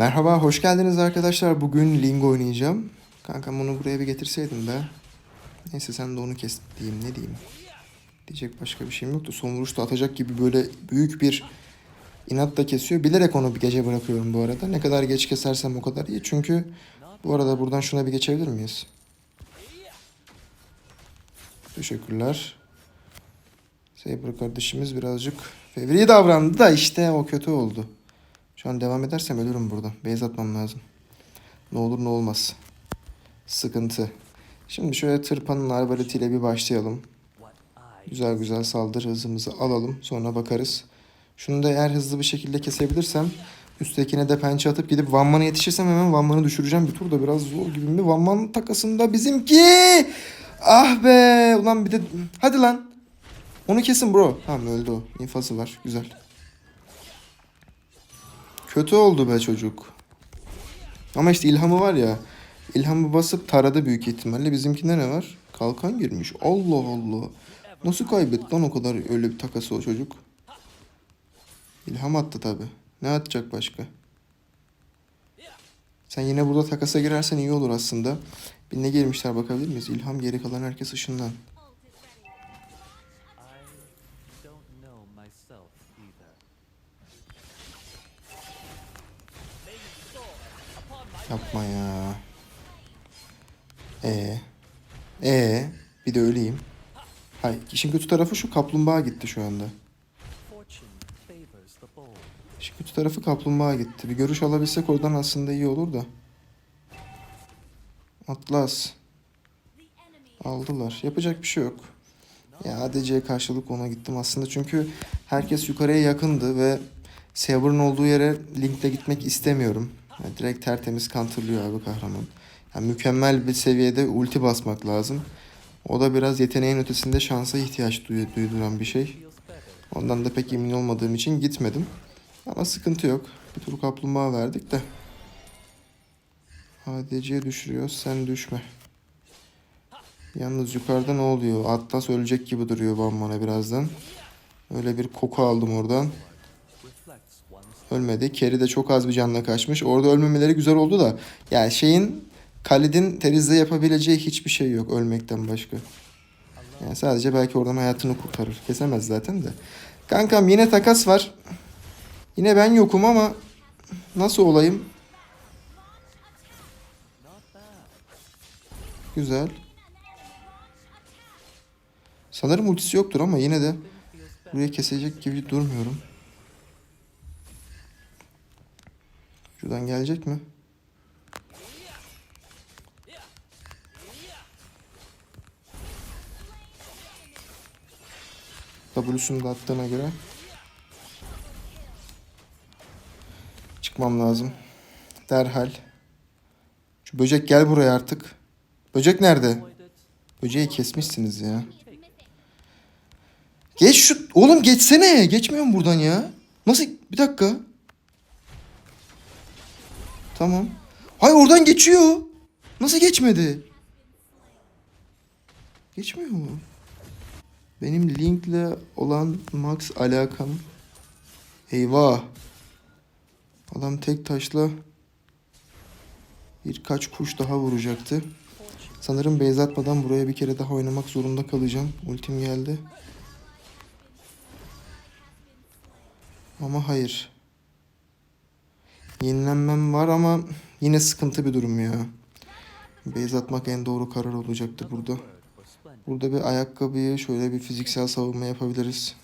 Merhaba, hoş geldiniz arkadaşlar. Bugün Ling oynayacağım. Kankam onu buraya bir getirseydin be. Neyse sen de onu kes diyeyim, ne diyeyim. Diyecek başka bir şeyim yoktu. Son vuruşta atacak gibi böyle büyük bir inatla kesiyor. Bilerek onu bir gece bırakıyorum bu arada. Ne kadar geç kesersem o kadar iyi. Çünkü bu arada buradan şuna bir geçebilir miyiz? Teşekkürler. Saber kardeşimiz birazcık fevri davrandı da işte o kötü oldu. Şu an devam edersem ölürüm burada. Base atmam lazım. Ne olur ne olmaz. Sıkıntı. Şimdi şöyle tırpanın arbaletiyle bir başlayalım. Güzel güzel saldır hızımızı alalım. Sonra bakarız. Şunu da eğer hızlı bir şekilde kesebilirsem üsttekine de pençe atıp gidip Vanman'a yetişirsem hemen Vanman'ı düşüreceğim. Bir tur da biraz zor gibi mi? Vanman takasında bizimki. Ah be. Ulan bir de hadi lan. Onu kesin bro. Tamam öldü o. İnfası var. Güzel. Kötü oldu be çocuk. Ama işte ilhamı var ya. İlhamı basıp taradı büyük ihtimalle. Bizimkinde ne var? Kalkan girmiş. Allah Allah. Nasıl kaybetti lan o kadar öyle bir takası o çocuk? İlham attı tabi. Ne atacak başka? Sen yine burada takasa girersen iyi olur aslında. Bir ne girmişler bakabilir miyiz? İlham geri kalan herkes ışından. Yapma ya. E. E. Bir de öleyim. Hay, işin kötü tarafı şu kaplumbağa gitti şu anda. İşin kötü tarafı kaplumbağa gitti. Bir görüş alabilsek oradan aslında iyi olur da. Atlas. Aldılar. Yapacak bir şey yok. Ya ADC'ye karşılık ona gittim aslında çünkü herkes yukarıya yakındı ve Saber'ın olduğu yere Link'le gitmek istemiyorum. Yani direkt tertemiz counterlıyor abi kahraman. Yani mükemmel bir seviyede ulti basmak lazım. O da biraz yeteneğin ötesinde şansa ihtiyaç duyduran bir şey. Ondan da pek emin olmadığım için gitmedim. Ama sıkıntı yok. Bir tur kaplumbağa verdik de. ADC'ye düşürüyoruz. Sen düşme. Yalnız yukarıda ne oluyor? Atlas ölecek gibi duruyor Bamban'a birazdan. Öyle bir koku aldım oradan. Ölmedi. Kerry de çok az bir canla kaçmış. Orada ölmemeleri güzel oldu da. Yani şeyin Khalid'in Teriz'de yapabileceği hiçbir şey yok ölmekten başka. Yani sadece belki oradan hayatını kurtarır. Kesemez zaten de. Kankam yine takas var. Yine ben yokum ama nasıl olayım? Güzel. Sanırım ultisi yoktur ama yine de buraya kesecek gibi durmuyorum. Şuradan gelecek mi? W'sunu da attığına göre çıkmam lazım. Derhal. Şu böcek gel buraya artık. Böcek nerede? Böceği kesmişsiniz ya. Geç şu... Oğlum geçsene. Geçmiyor mu buradan ya? Nasıl? Bir dakika. Tamam. Hayır oradan geçiyor. Nasıl geçmedi? Geçmiyor mu? Benim linkle olan max alakam. Eyvah. Adam tek taşla birkaç kuş daha vuracaktı. Sanırım base atmadan buraya bir kere daha oynamak zorunda kalacağım. Ultim geldi. Ama hayır. Yenilenmem var ama yine sıkıntı bir durum ya. Base atmak en doğru karar olacaktı burada. Burada bir ayakkabıyı şöyle bir fiziksel savunma yapabiliriz.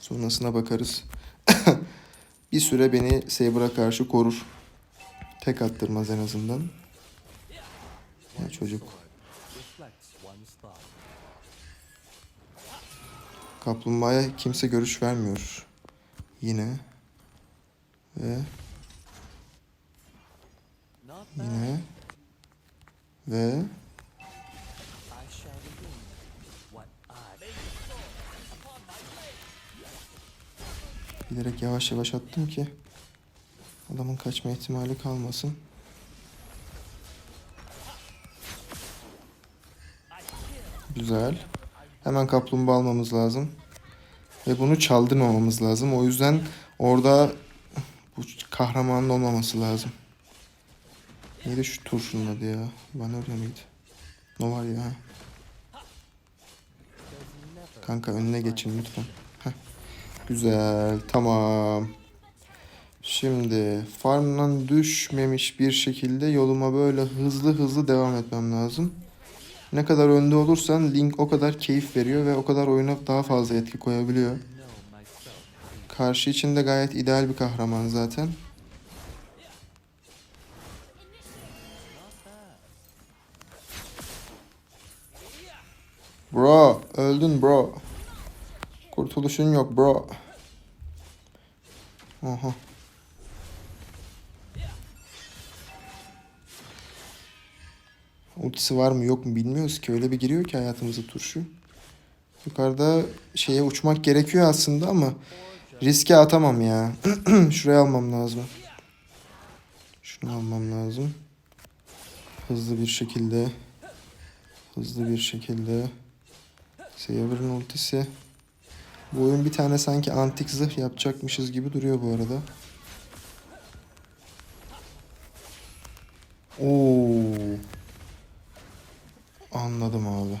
Sonrasına bakarız. bir süre beni Saber'a karşı korur. Tek attırmaz en azından. Ya çocuk. Kaplumbağaya kimse görüş vermiyor. Yine. Ve yine. Ve bilerek yavaş yavaş attım ki adamın kaçma ihtimali kalmasın. Güzel. Hemen kaplumbağa almamız lazım. Ve bunu çaldırmamamız lazım. O yüzden orada Bu kahramanın olmaması lazım. Neydi şu turşunun adı ya? Bana öyle miydi? Ne var ya? Kanka önüne geçin lütfen. Heh. Güzel. Tamam. Şimdi farmdan düşmemiş bir şekilde yoluma böyle hızlı hızlı devam etmem lazım. Ne kadar önde olursan Link o kadar keyif veriyor ve o kadar oyuna daha fazla etki koyabiliyor. Karşı için de gayet ideal bir kahraman zaten. Bro, öldün bro. Kurtuluşun yok bro. Oha. Ultisi var mı yok mu bilmiyoruz ki. Öyle bir giriyor ki hayatımıza turşu. Yukarıda şeye uçmak gerekiyor aslında ama riske atamam ya. Şuraya almam lazım. Şunu almam lazım. Hızlı bir şekilde. Hızlı bir şekilde. Saber'ın ultisi. Bu oyun bir tane sanki antik zırh yapacakmışız gibi duruyor bu arada. Oo. Anladım abi.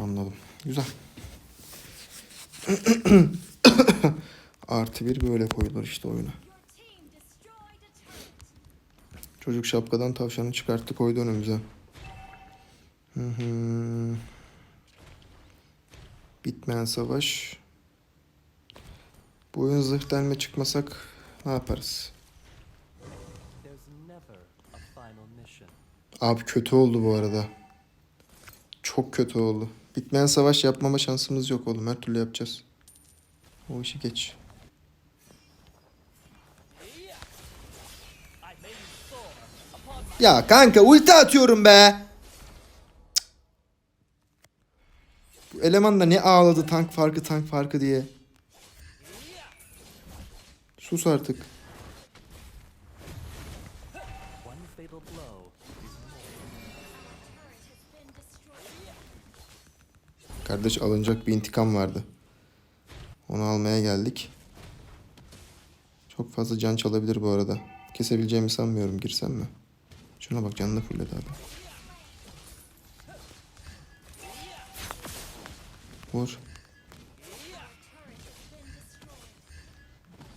Anladım. Güzel. Artı bir böyle koyulur işte oyuna. Çocuk şapkadan tavşanı çıkarttı koydu önümüze. Bitmeyen savaş. Bu oyun zırh delme çıkmasak ne yaparız? Abi kötü oldu bu arada. Çok kötü oldu. Bitmeyen savaş yapmama şansımız yok oğlum. Her türlü yapacağız. O işi geç. Ya kanka ulti atıyorum be. Bu eleman da ne ağladı tank farkı tank farkı diye. Sus artık. Kardeş alınacak bir intikam vardı. Onu almaya geldik. Çok fazla can çalabilir bu arada. Kesebileceğimi sanmıyorum. Girsem mi? Şuna bak canını fulledi adam. Vur.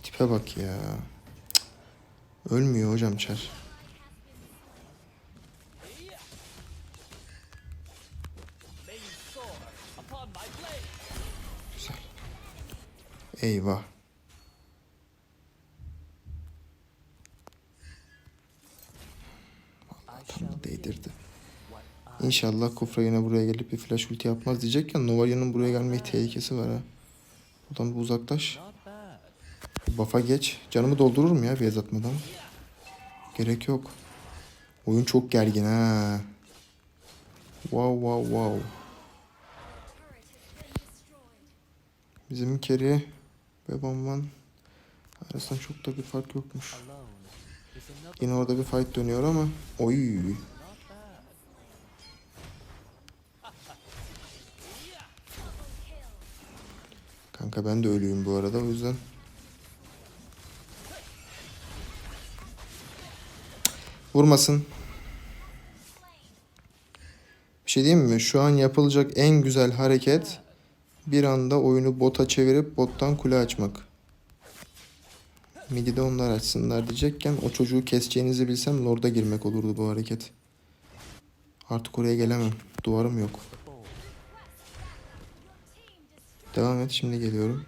Tipe bak ya. Cık. Ölmüyor hocam çar. Eyvah. Tam değdirdi. İnşallah Kufra yine buraya gelip bir flash ulti yapmaz diyecekken Novarya'nın buraya gelme tehlikesi var ha. Buradan bir uzaklaş. Buff'a geç. Canımı doldururum ya beyaz atmadan. Gerek yok. Oyun çok gergin ha. Wow wow wow. Bizim Kerry ve Bonvan arasında çok da bir fark yokmuş. Yine orada bir fight dönüyor ama oy. Kanka ben de ölüyüm bu arada o yüzden. Vurmasın. Bir şey diyeyim mi? Şu an yapılacak en güzel hareket bir anda oyunu bota çevirip bottan kule açmak. Midi de onlar açsınlar diyecekken o çocuğu keseceğinizi bilsem Lord'a girmek olurdu bu hareket. Artık oraya gelemem. Duvarım yok. Devam et şimdi geliyorum.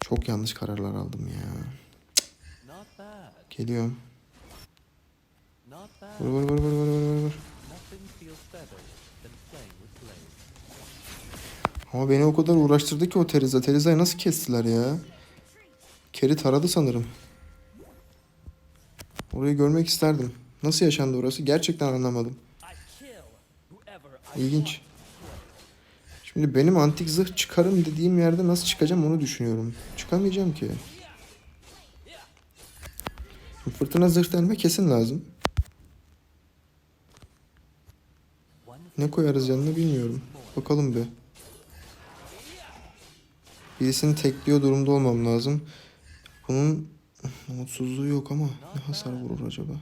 Çok yanlış kararlar aldım ya. Geliyorum. Vur vur vur vur vur vur vur. Ama beni o kadar uğraştırdı ki o Teriza. Teriza'yı nasıl kestiler ya? Keri taradı sanırım. Orayı görmek isterdim. Nasıl yaşandı orası? Gerçekten anlamadım. İlginç. Şimdi benim antik zırh çıkarım dediğim yerde nasıl çıkacağım onu düşünüyorum. Çıkamayacağım ki. Fırtına zırh delme kesin lazım. Ne koyarız yanına bilmiyorum. Bakalım bir. Birisini tekliyor durumda olmam lazım. Bunun umutsuzluğu yok ama ne hasar vurur acaba?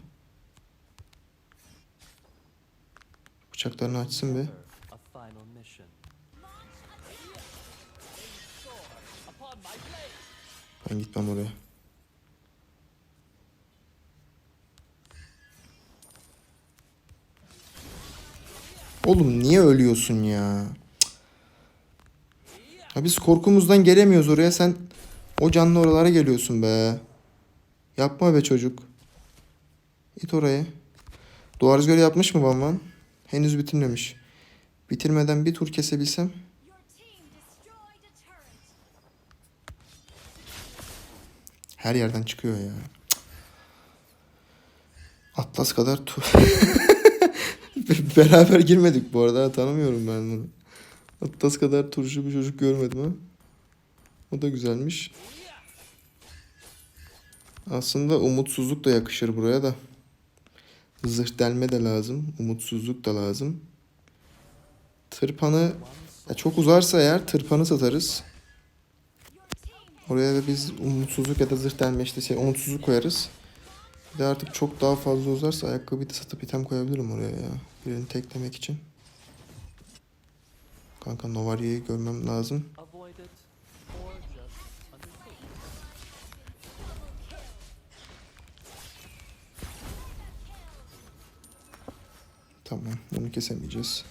Bıçaklarını açsın be. Ben gitmem oraya. Oğlum niye ölüyorsun ya? Ya biz korkumuzdan gelemiyoruz oraya sen o canlı oralara geliyorsun be. Yapma be çocuk. İt oraya. Duvar rüzgarı yapmış mı Banvan? Henüz bitirmemiş. Bitirmeden bir tur kesebilsem. Her yerden çıkıyor ya. Atlas kadar tu... Beraber girmedik bu arada. Tanımıyorum ben bunu. Atlas kadar turşu bir çocuk görmedim ha. O da güzelmiş. Aslında umutsuzluk da yakışır buraya da. Zırh delme de lazım. Umutsuzluk da lazım. Tırpanı ya çok uzarsa eğer tırpanı satarız. Oraya da biz umutsuzluk ya da zırh delme işte şey umutsuzluk koyarız. Bir de artık çok daha fazla uzarsa ayakkabıyı da satıp item koyabilirim oraya ya. Birini teklemek için. Kanka Novaria'yı görmem lazım. Tamam bunu kesemeyeceğiz.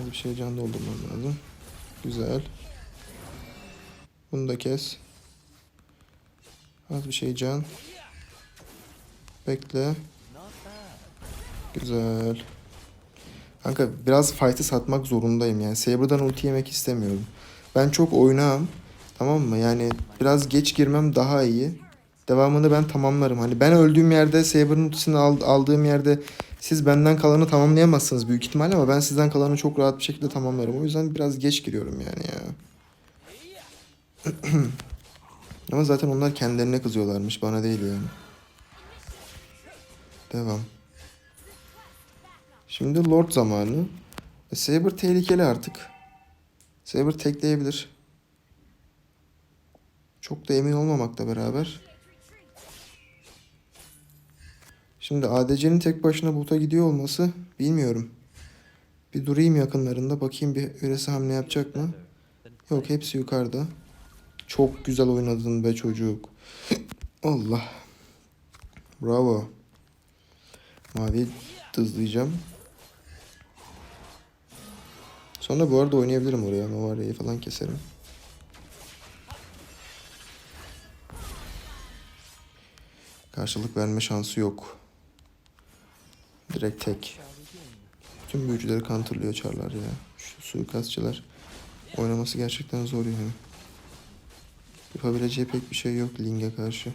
Az bir şey can doldurmam lazım. Güzel. Bunu da kes. Az bir şey can. Bekle. Güzel. Kanka biraz fight'ı satmak zorundayım yani. Saber'dan ulti yemek istemiyorum. Ben çok oynağım. Tamam mı? Yani biraz geç girmem daha iyi. Devamını ben tamamlarım. Hani ben öldüğüm yerde Saber'ın ultisini al- aldığım yerde siz benden kalanı tamamlayamazsınız büyük ihtimalle ama ben sizden kalanı çok rahat bir şekilde tamamlarım. O yüzden biraz geç giriyorum yani ya. ama zaten onlar kendilerine kızıyorlarmış. Bana değil yani. Devam. Şimdi Lord zamanı. E, Saber tehlikeli artık. Saber tekleyebilir. Çok da emin olmamakla beraber. Şimdi ADC'nin tek başına bota gidiyor olması bilmiyorum. Bir durayım yakınlarında bakayım bir birisi hamle yapacak mı? Yok hepsi yukarıda. Çok güzel oynadın be çocuk. Allah. Bravo. Mavi hızlayacağım. Sonra bu arada oynayabilirim oraya. Novaria'yı falan keserim. Karşılık verme şansı yok. Direkt tek. Tüm büyücüleri counterlıyor çarlar ya. Şu suikastçılar. Oynaması gerçekten zor yani. Yapabileceği pek bir şey yok Ling'e karşı.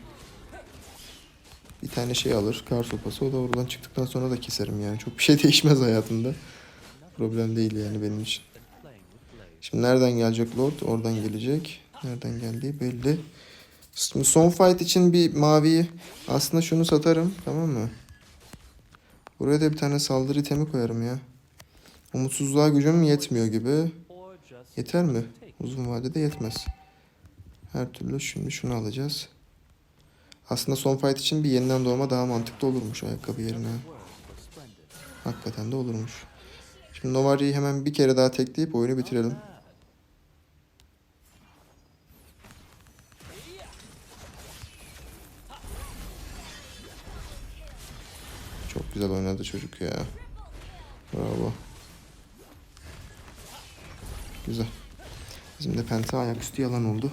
Bir tane şey alır, kar sopası. O da oradan çıktıktan sonra da keserim yani. Çok bir şey değişmez hayatında. Problem değil yani benim için. Şimdi nereden gelecek Lord? Oradan gelecek. Nereden geldiği belli. Son fight için bir maviyi aslında şunu satarım. Tamam mı? Buraya da bir tane saldırı itemi koyarım ya. Umutsuzluğa gücüm yetmiyor gibi. Yeter mi? Uzun vadede yetmez. Her türlü şimdi şunu alacağız. Aslında son fight için bir yeniden doğma daha mantıklı olurmuş ayakkabı yerine. Hakikaten de olurmuş. Şimdi Novaria'yı hemen bir kere daha tekleyip oyunu bitirelim. Çok güzel oynadı çocuk ya. Bravo. Güzel. Bizim de penta ayaküstü yalan oldu.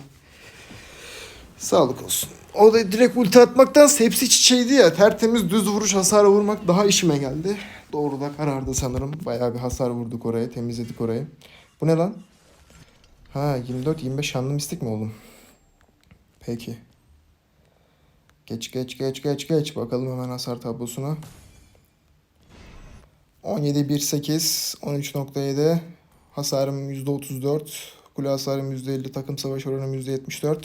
Sağlık olsun. O da direkt ulti atmaktan hepsi çiçeğiydi ya. Tertemiz düz vuruş hasar vurmak daha işime geldi. Doğru da karardı sanırım. Bayağı bir hasar vurduk oraya. Temizledik orayı. Bu ne lan? Ha 24-25 şanlı mistik mi oğlum? Peki. Geç geç geç geç geç. Bakalım hemen hasar tablosuna. 17-1-8, 13.7, hasarım %34, kule hasarım %50, takım savaş oranım %74.